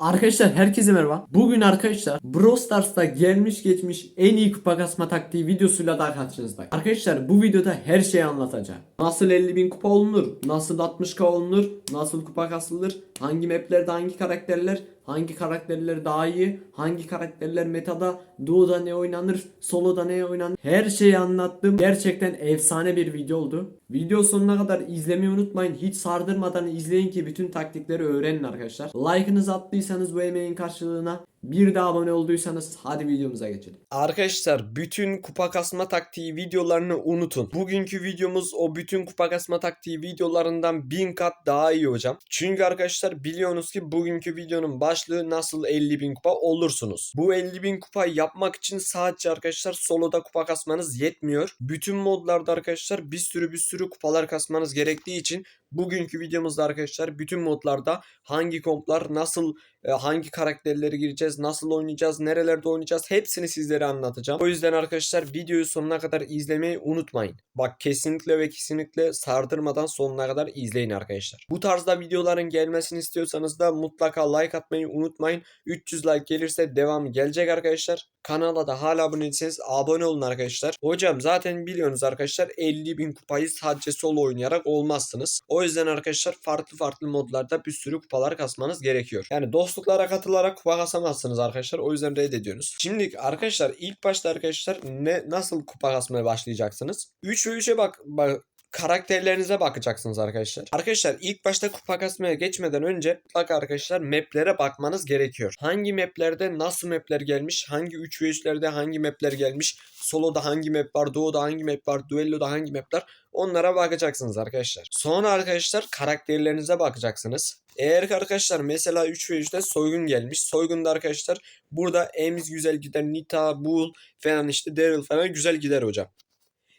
Arkadaşlar herkese merhaba. Bugün arkadaşlar Brawl Stars'ta gelmiş geçmiş en iyi kupa kasma taktiği videosuyla daha karşınızdayım. Arkadaşlar bu videoda her şeyi anlatacağım. Nasıl 50.000 kupa olunur, nasıl 60k olunur, nasıl kupa kasılır, hangi maplerde hangi karakterler, hangi karakterler daha iyi, hangi karakterler metada, duo'da ne oynanır, solo'da ne oynanır. Her şeyi anlattım. Gerçekten efsane bir video oldu. Video sonuna kadar izlemeyi unutmayın. Hiç sardırmadan izleyin ki bütün taktikleri öğrenin arkadaşlar. Like'ınızı attıysanız bu emeğin karşılığına bir de abone olduysanız hadi videomuza geçelim. Arkadaşlar bütün kupa kasma taktiği videolarını unutun. Bugünkü videomuz o bütün kupa kasma taktiği videolarından bin kat daha iyi hocam. Çünkü arkadaşlar biliyorsunuz ki bugünkü videonun başlığı nasıl 50 bin kupa olursunuz. Bu 50 bin kupa yapmak için sadece arkadaşlar soloda kupa kasmanız yetmiyor. Bütün modlarda arkadaşlar bir sürü bir sürü kupalar kasmanız gerektiği için bugünkü videomuzda arkadaşlar bütün modlarda hangi komplar nasıl e, hangi karakterleri gireceğiz, nasıl oynayacağız, nerelerde oynayacağız hepsini sizlere anlatacağım. O yüzden arkadaşlar videoyu sonuna kadar izlemeyi unutmayın. Bak kesinlikle ve kesinlikle sardırmadan sonuna kadar izleyin arkadaşlar. Bu tarzda videoların gelmesini istiyorsanız da mutlaka like atmayı unutmayın. 300 like gelirse devamı gelecek arkadaşlar. Kanala da hala abone değilseniz abone olun arkadaşlar. Hocam zaten biliyorsunuz arkadaşlar 50 bin kupayı sadece solo oynayarak olmazsınız. O yüzden arkadaşlar farklı farklı modlarda bir sürü kupalar kasmanız gerekiyor. Yani dostluklara katılarak kupa kasamazsınız arkadaşlar. O yüzden reddediyorsunuz. Şimdi arkadaşlar ilk başta arkadaşlar ne nasıl kupa kasmaya başlayacaksınız? 3 ve 3'e bak, bak karakterlerinize bakacaksınız arkadaşlar. Arkadaşlar ilk başta kupa kasmaya geçmeden önce mutlaka arkadaşlar maplere bakmanız gerekiyor. Hangi maplerde nasıl mapler gelmiş, hangi 3 ve 3'lerde hangi mapler gelmiş, soloda hangi map var, duo'da hangi map var, duello'da hangi mapler onlara bakacaksınız arkadaşlar. Sonra arkadaşlar karakterlerinize bakacaksınız. Eğer ki arkadaşlar mesela 3 ve 3'te soygun gelmiş. Soygunda arkadaşlar burada Ems güzel gider, Nita, Bull falan işte Daryl falan güzel gider hocam.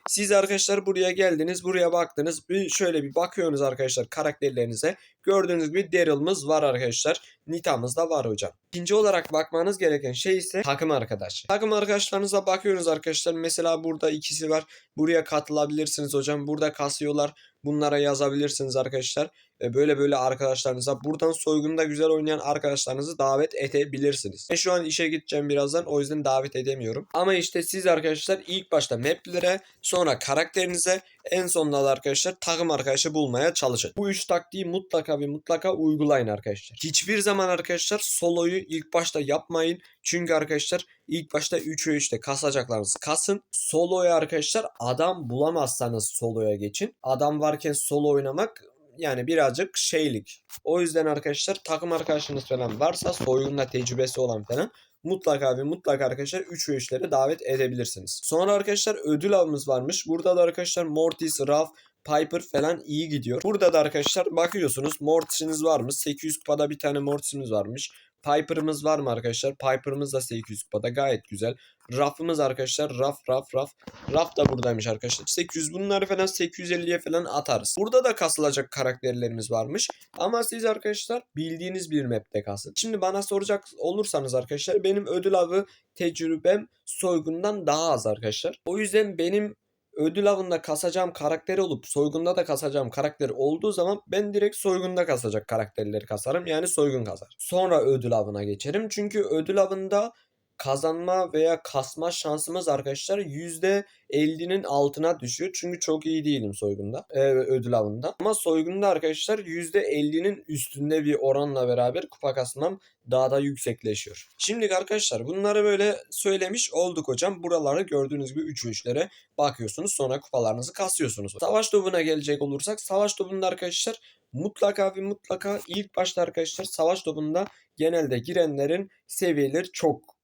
Siz arkadaşlar buraya geldiniz, buraya baktınız. Bir şöyle bir bakıyorsunuz arkadaşlar karakterlerinize. Gördüğünüz gibi Daryl'ımız var arkadaşlar. Nita'mız da var hocam. İkinci olarak bakmanız gereken şey ise takım arkadaşı. Takım arkadaşlarınıza bakıyorsunuz arkadaşlar. Mesela burada ikisi var. Buraya katılabilirsiniz hocam. Burada kasıyorlar. Bunlara yazabilirsiniz arkadaşlar. E, Böyle böyle arkadaşlarınıza buradan soygunda güzel oynayan arkadaşlarınızı davet edebilirsiniz. Ben şu an işe gideceğim birazdan o yüzden davet edemiyorum. Ama işte siz arkadaşlar ilk başta maplere sonra karakterinize en sonunda da arkadaşlar takım arkadaşı bulmaya çalışın. Bu üç taktiği mutlaka ve mutlaka uygulayın arkadaşlar. Hiçbir zaman arkadaşlar soloyu ilk başta yapmayın. Çünkü arkadaşlar ilk başta 3 ve 3'te kasacaklarınızı kasın. Soloya arkadaşlar adam bulamazsanız soloya geçin. Adam varken solo oynamak yani birazcık şeylik. O yüzden arkadaşlar takım arkadaşınız falan varsa soygunla tecrübesi olan falan mutlaka ve mutlaka arkadaşlar 3 ve 3'lere davet edebilirsiniz. Sonra arkadaşlar ödül avımız varmış. Burada da arkadaşlar Mortis, Ralph, Piper falan iyi gidiyor. Burada da arkadaşlar bakıyorsunuz Mortis'iniz var mı? 800 kupada bir tane Mortis'iniz varmış. Piper'ımız var mı arkadaşlar? Piper'ımız da 800 kupada gayet güzel. Ruff'ımız arkadaşlar Ruff Ruff Ruff. Ruff da buradaymış arkadaşlar. 800 bunları falan 850'ye falan atarız. Burada da kasılacak karakterlerimiz varmış. Ama siz arkadaşlar bildiğiniz bir map'te kasın. Şimdi bana soracak olursanız arkadaşlar benim ödül avı tecrübem soygundan daha az arkadaşlar. O yüzden benim ödül avında kasacağım karakteri olup soygunda da kasacağım karakteri olduğu zaman ben direkt soygunda kasacak karakterleri kasarım. Yani soygun kasar. Sonra ödül avına geçerim. Çünkü ödül avında kazanma veya kasma şansımız arkadaşlar %50'nin altına düşüyor. Çünkü çok iyi değilim soygunda, e, ödül avında. Ama soygunda arkadaşlar %50'nin üstünde bir oranla beraber kupa kasmam daha da yüksekleşiyor. Şimdi arkadaşlar bunları böyle söylemiş olduk hocam. Buraları gördüğünüz gibi 3 3'lere bakıyorsunuz. Sonra kupalarınızı kasıyorsunuz. Savaş topuna gelecek olursak savaş topunda arkadaşlar mutlaka ve mutlaka ilk başta arkadaşlar savaş topunda genelde girenlerin seviyeleri çok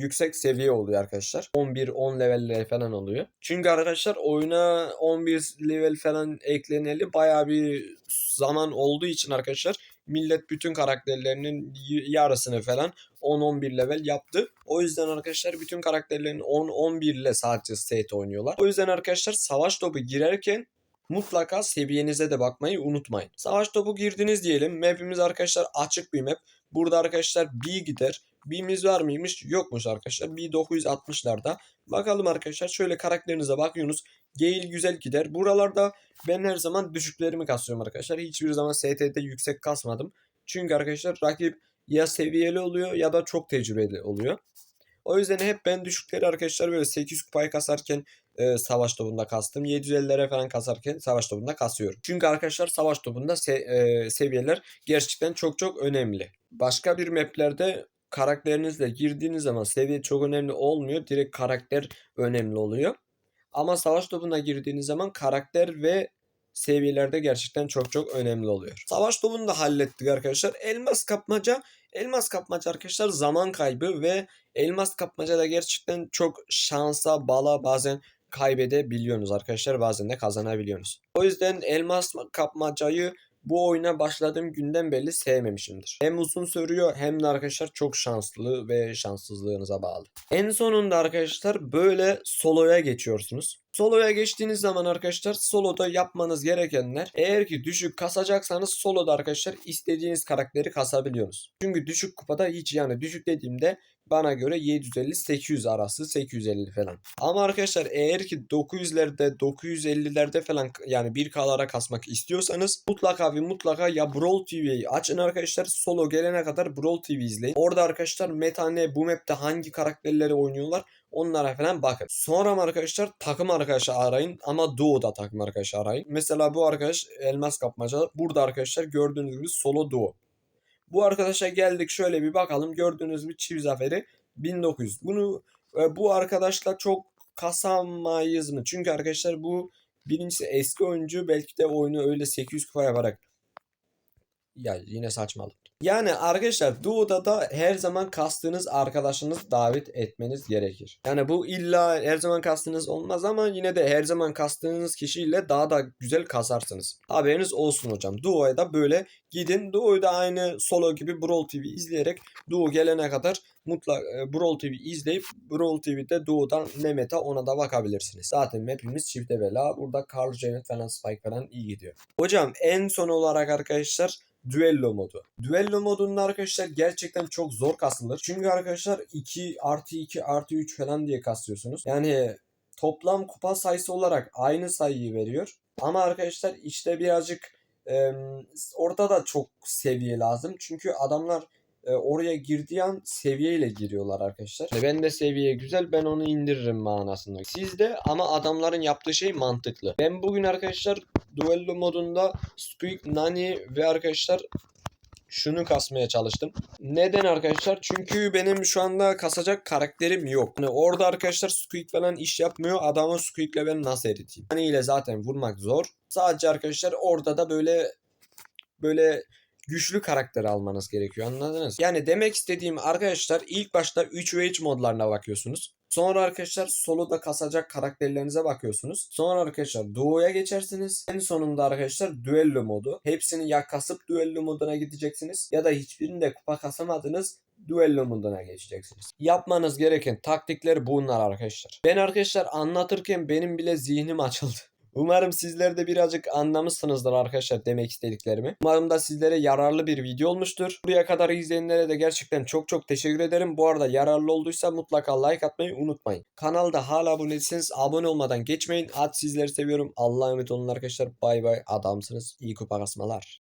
yüksek seviye oluyor arkadaşlar. 11 10 leveller falan oluyor. Çünkü arkadaşlar oyuna 11 level falan ekleneli baya bir zaman olduğu için arkadaşlar millet bütün karakterlerinin yarısını falan 10-11 level yaptı. O yüzden arkadaşlar bütün karakterlerin 10-11 ile sadece set oynuyorlar. O yüzden arkadaşlar savaş topu girerken mutlaka seviyenize de bakmayı unutmayın. Savaş topu girdiniz diyelim. Map'imiz arkadaşlar açık bir map. Burada arkadaşlar B gider. B'miz var mıymış? Yokmuş arkadaşlar. B 960'larda. Bakalım arkadaşlar şöyle karakterinize bakıyorsunuz. Gale güzel gider. Buralarda ben her zaman düşüklerimi kasıyorum arkadaşlar. Hiçbir zaman ST'de yüksek kasmadım. Çünkü arkadaşlar rakip ya seviyeli oluyor ya da çok tecrübeli oluyor. O yüzden hep ben düşükleri arkadaşlar böyle 800 kupayı kasarken e, savaş topunda kastım. 750'lere falan kasarken savaş topunda kasıyorum. Çünkü arkadaşlar savaş topunda se- e, seviyeler gerçekten çok çok önemli. Başka bir maplerde karakterinizle girdiğiniz zaman seviye çok önemli olmuyor. Direkt karakter önemli oluyor. Ama savaş topuna girdiğiniz zaman karakter ve seviyelerde gerçekten çok çok önemli oluyor. Savaş topunu da hallettik arkadaşlar. Elmas kapmaca, elmas kapmaca arkadaşlar zaman kaybı ve elmas kapmaca da gerçekten çok şansa, bala bazen kaybedebiliyorsunuz arkadaşlar. Bazen de kazanabiliyorsunuz. O yüzden elmas kapmacayı bu oyuna başladığım günden belli sevmemişimdir. Hem uzun sürüyor hem de arkadaşlar çok şanslı ve şanssızlığınıza bağlı. En sonunda arkadaşlar böyle soloya geçiyorsunuz. Soloya geçtiğiniz zaman arkadaşlar soloda yapmanız gerekenler eğer ki düşük kasacaksanız soloda arkadaşlar istediğiniz karakteri kasabiliyorsunuz. Çünkü düşük kupada hiç yani düşük dediğimde bana göre 750-800 arası 850 falan. Ama arkadaşlar eğer ki 900'lerde 950'lerde falan yani 1K'lara kasmak istiyorsanız mutlaka ve mutlaka ya Brawl TV'yi açın arkadaşlar solo gelene kadar Brawl TV izleyin. Orada arkadaşlar meta ne bu map'te hangi karakterleri oynuyorlar onlara falan bakın. Sonra arkadaşlar takım arkadaşı arayın ama duo'da takım arkadaşı arayın. Mesela bu arkadaş elmas kapmaca burada arkadaşlar gördüğünüz gibi solo duo. Bu arkadaşa geldik şöyle bir bakalım. Gördüğünüz gibi çift zaferi 1900. Bunu e, bu arkadaşla çok kasamayız mı? Çünkü arkadaşlar bu birincisi eski oyuncu belki de oyunu öyle 800 kupa yaparak ya yine saçmalık. Yani arkadaşlar Duo'da da her zaman kastığınız arkadaşınız davet etmeniz gerekir. Yani bu illa her zaman kastınız olmaz ama yine de her zaman kastığınız kişiyle daha da güzel kasarsınız. Haberiniz olsun hocam. Duo'ya da böyle gidin. Duo'yu da aynı solo gibi Brawl TV izleyerek Duo gelene kadar mutlak e, Brawl TV izleyip Brawl TV'de Duo'dan ne meta ona da bakabilirsiniz. Zaten mapimiz çifte bela. Burada Carl Janet falan Spike falan iyi gidiyor. Hocam en son olarak arkadaşlar Duello modu. Duello modunda arkadaşlar gerçekten çok zor kasılır. Çünkü arkadaşlar 2 artı 2 artı 3 falan diye kasıyorsunuz. Yani toplam kupa sayısı olarak aynı sayıyı veriyor. Ama arkadaşlar işte birazcık e, orada da çok seviye lazım. Çünkü adamlar e, oraya girdiği an seviyeyle giriyorlar arkadaşlar. Ben de seviye güzel ben onu indiririm manasında. Siz de ama adamların yaptığı şey mantıklı. Ben bugün arkadaşlar Duello modunda Squeak, Nani ve arkadaşlar şunu kasmaya çalıştım. Neden arkadaşlar? Çünkü benim şu anda kasacak karakterim yok. Hani orada arkadaşlar Squeak falan iş yapmıyor. Adamı Squeak'le ben nasıl eriteyim? Nani ile zaten vurmak zor. Sadece arkadaşlar orada da böyle böyle güçlü karakter almanız gerekiyor anladınız? Yani demek istediğim arkadaşlar ilk başta 3 ve 3 modlarına bakıyorsunuz. Sonra arkadaşlar soloda kasacak karakterlerinize bakıyorsunuz. Sonra arkadaşlar duo'ya geçersiniz. En sonunda arkadaşlar düello modu. Hepsini ya kasıp düello moduna gideceksiniz ya da hiçbirinde kupa kasamadınız düello moduna geçeceksiniz. Yapmanız gereken taktikler bunlar arkadaşlar. Ben arkadaşlar anlatırken benim bile zihnim açıldı. Umarım sizler de birazcık anlamışsınızdır arkadaşlar demek istediklerimi. Umarım da sizlere yararlı bir video olmuştur. Buraya kadar izleyenlere de gerçekten çok çok teşekkür ederim. Bu arada yararlı olduysa mutlaka like atmayı unutmayın. Kanalda hala abone değilseniz abone olmadan geçmeyin. Hadi sizleri seviyorum. Allah'a emanet olun arkadaşlar. Bay bay adamsınız. İyi kupa kasmalar.